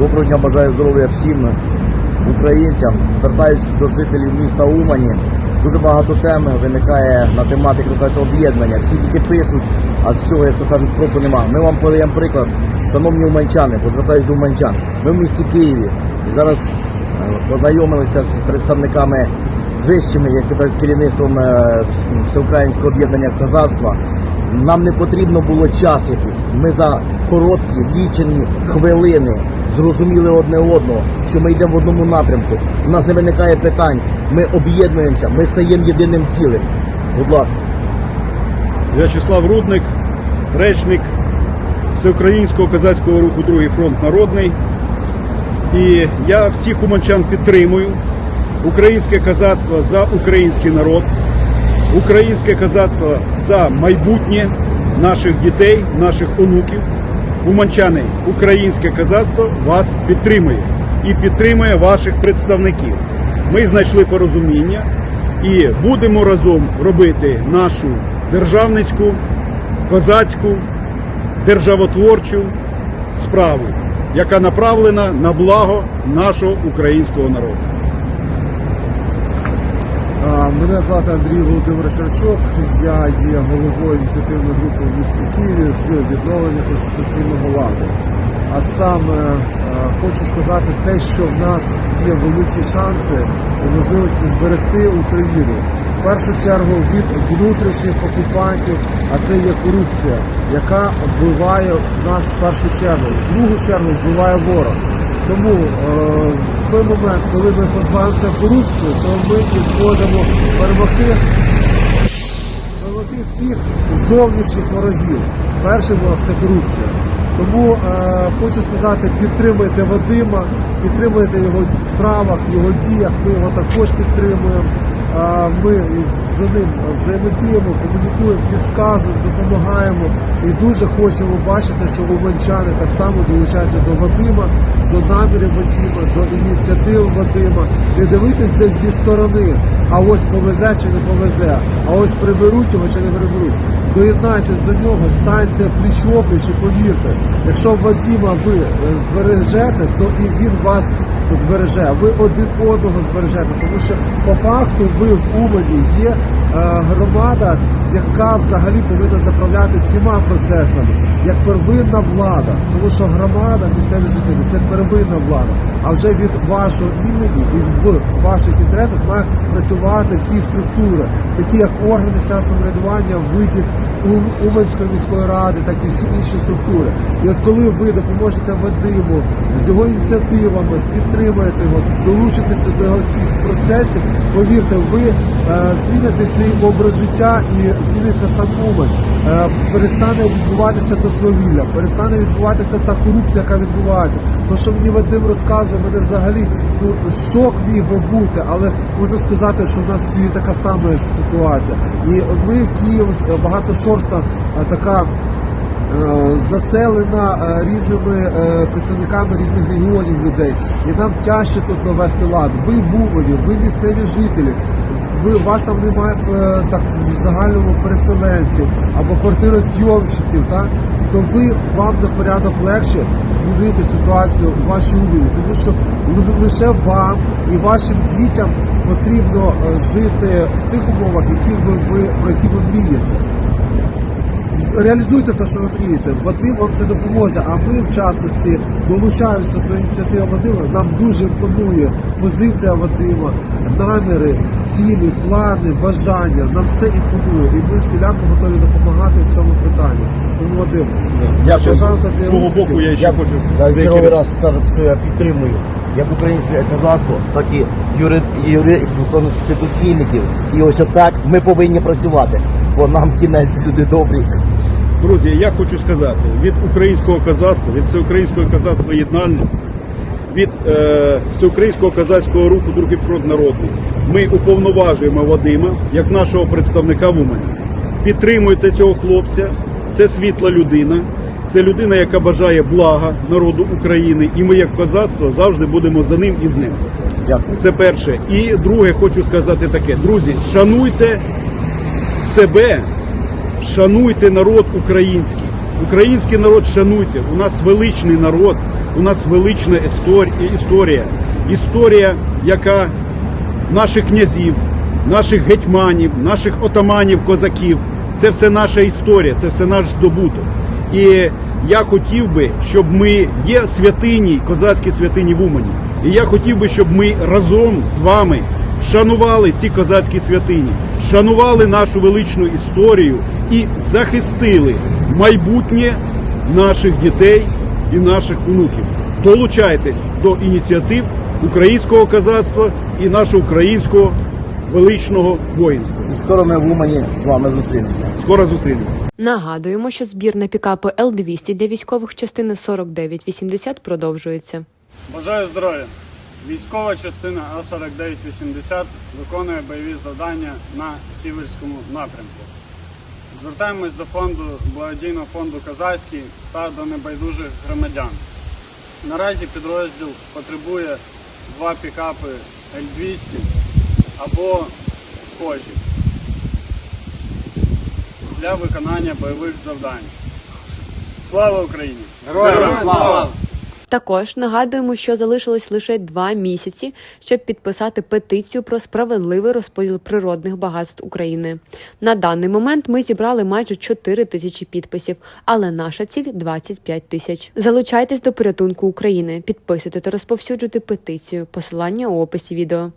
Доброго дня, бажаю здоров'я всім українцям. Звертаюся до жителів міста Умані. Дуже багато тем виникає на тематику об'єднання. Всі тільки пишуть, а з цього, як то кажуть, проку нема. Ми вам подаємо приклад, шановні уманчани, бо звертаюся до уманчан. Ми в місті Києві і зараз е, познайомилися з представниками з вищими, як то кажуть, керівництвом е, всеукраїнського об'єднання козацтва. Нам не потрібно було час якийсь. Ми за короткі лічені хвилини зрозуміли одне одного, що ми йдемо в одному напрямку. У нас не виникає питань. Ми об'єднуємося, ми стаємо єдиним цілим. Будь ласка. В'ячеслав Рудник, речник Всеукраїнського козацького руху Другий фронт Народний. І я всіх уманчан підтримую. Українське козацтво за український народ, українське козацтво за майбутнє наших дітей, наших онуків. Уманчани, українське козацтво вас підтримує і підтримує ваших представників. Ми знайшли порозуміння і будемо разом робити нашу державницьку, козацьку, державотворчу справу, яка направлена на благо нашого українського народу. Мене звати Андрій Володимир Шарчок. Я є головою ініціативної групи в місті Києві з відновлення конституційного ладу. А саме е, хочу сказати те, що в нас є великі шанси і можливості зберегти Україну. В першу чергу від внутрішніх окупантів, а це є корупція, яка вбиває нас в першу чергу. В другу чергу вбиває ворог. Тому е, той момент, коли ми позбавимося корупції, то ми і зможемо перемогти, перемогти всіх зовнішніх ворогів. Перший ворог це корупція. Тому е, хочу сказати, підтримуйте Вадима, підтримуйте його справах, його діях. Ми його також підтримуємо. Ми з ним взаємодіємо, комунікуємо, підказуємо, допомагаємо і дуже хочемо бачити, що уманчани так само долучаються до Вадима, до намірів Вадима, до ініціатив Вадима. Не дивитись десь зі сторони, а ось повезе чи не повезе, а ось приберуть його чи не приберуть. Доєднайтесь до нього, станьте пліч опліч і повірте, якщо Вадима ви е, збережете, то і він вас збереже. Ви один одного збережете, тому що по факту ви в Умані є е, громада, яка взагалі повинна заправляти всіма процесами, як первинна влада, тому що громада, місцеві жителі це первинна влада. А вже від вашого імені і в ваших інтересах має працювати всі структури, такі як органи місцевого самоврядування в виді Уманської міської ради, так і всі інші структури. І от коли ви допоможете Вадиму з його ініціативами, підтримаєте його, долучитеся до його цих процесів, повірте, ви е, зміните свій образ життя і зміниться сам. Е, перестане відбуватися то свавілля, перестане відбуватися та корупція, яка відбувається. То, що мені Вадим розказує, мене взагалі ну шок міг би бути, але можу сказати, що в нас в Києві така сама ситуація. І ми Київ е, багатошорстна е, така. Е, Заселена е, різними е, представниками різних регіонів людей, і нам тяжче тут навести лад. Ви в Умані, ви місцеві жителі. Ви вас там немає так в загальному переселенців або квартирозйомщиків, так то ви вам на порядок легше змінити ситуацію у вашій умові, тому що лише вам і вашим дітям потрібно жити в тих умовах, би ви про які ви мрієте. Реалізуйте те, що ви мрієте. Вадим вам це допоможе. А ми, в частності, долучаємося до ініціативи Вадима. Нам дуже імпонує позиція Вадима, наміри, цілі, плани, бажання. Нам все імпонує, і ми всіляко готові допомагати в цьому питанні. Тому Вадим, Дякую. бажаю тобі З свого успіхів. боку я ще Я хочу так, деякі черговий речі. раз скажу, що я підтримую як українське козацтво, так і юри, юристів, конституційників. І ось отак ми повинні працювати, бо нам кінець люди добрі. Друзі, я хочу сказати від українського козацтва, від всеукраїнського козацтва єднальне, від е, всеукраїнського козацького руху Другий фронт народний. Ми уповноважуємо Вадима як нашого представника в Умані. Підтримуйте цього хлопця. Це світла людина. Це людина, яка бажає блага народу України, і ми, як козацтво, завжди будемо за ним і з ним. Дякую. Це перше. І друге, хочу сказати таке: друзі, шануйте себе, шануйте народ український. Український народ шануйте. У нас величний народ, У нас велична історія, історія, яка наших князів, наших гетьманів, наших отаманів, козаків. Це все наша історія, це все наш здобуток. І я хотів би, щоб ми є святині, козацькі святині в Умані. І я хотів би, щоб ми разом з вами шанували ці козацькі святині, шанували нашу величну історію і захистили майбутнє наших дітей і наших онуків. Долучайтесь до ініціатив українського козацтва і нашого українського величного воїнства. І скоро ми в Умані з вами зустрінемося. Скоро зустрінемося. Нагадуємо, що збір на пікапи Л-200 для військових частини 4980 продовжується. Бажаю здоров'я! Військова частина А-4980 виконує бойові завдання на Сіверському напрямку. Звертаємось до фонду благодійного фонду Козацький та до небайдужих громадян. Наразі підрозділ потребує два пікапи Л-200 або схожі для виконання бойових завдань. Слава Україні! Героям слава! Також нагадуємо, що залишилось лише два місяці, щоб підписати петицію про справедливий розподіл природних багатств України. На даний момент ми зібрали майже 4 тисячі підписів, але наша ціль 25 тисяч. Залучайтесь до порятунку України, підписуйте та розповсюджуйте петицію. Посилання у описі відео.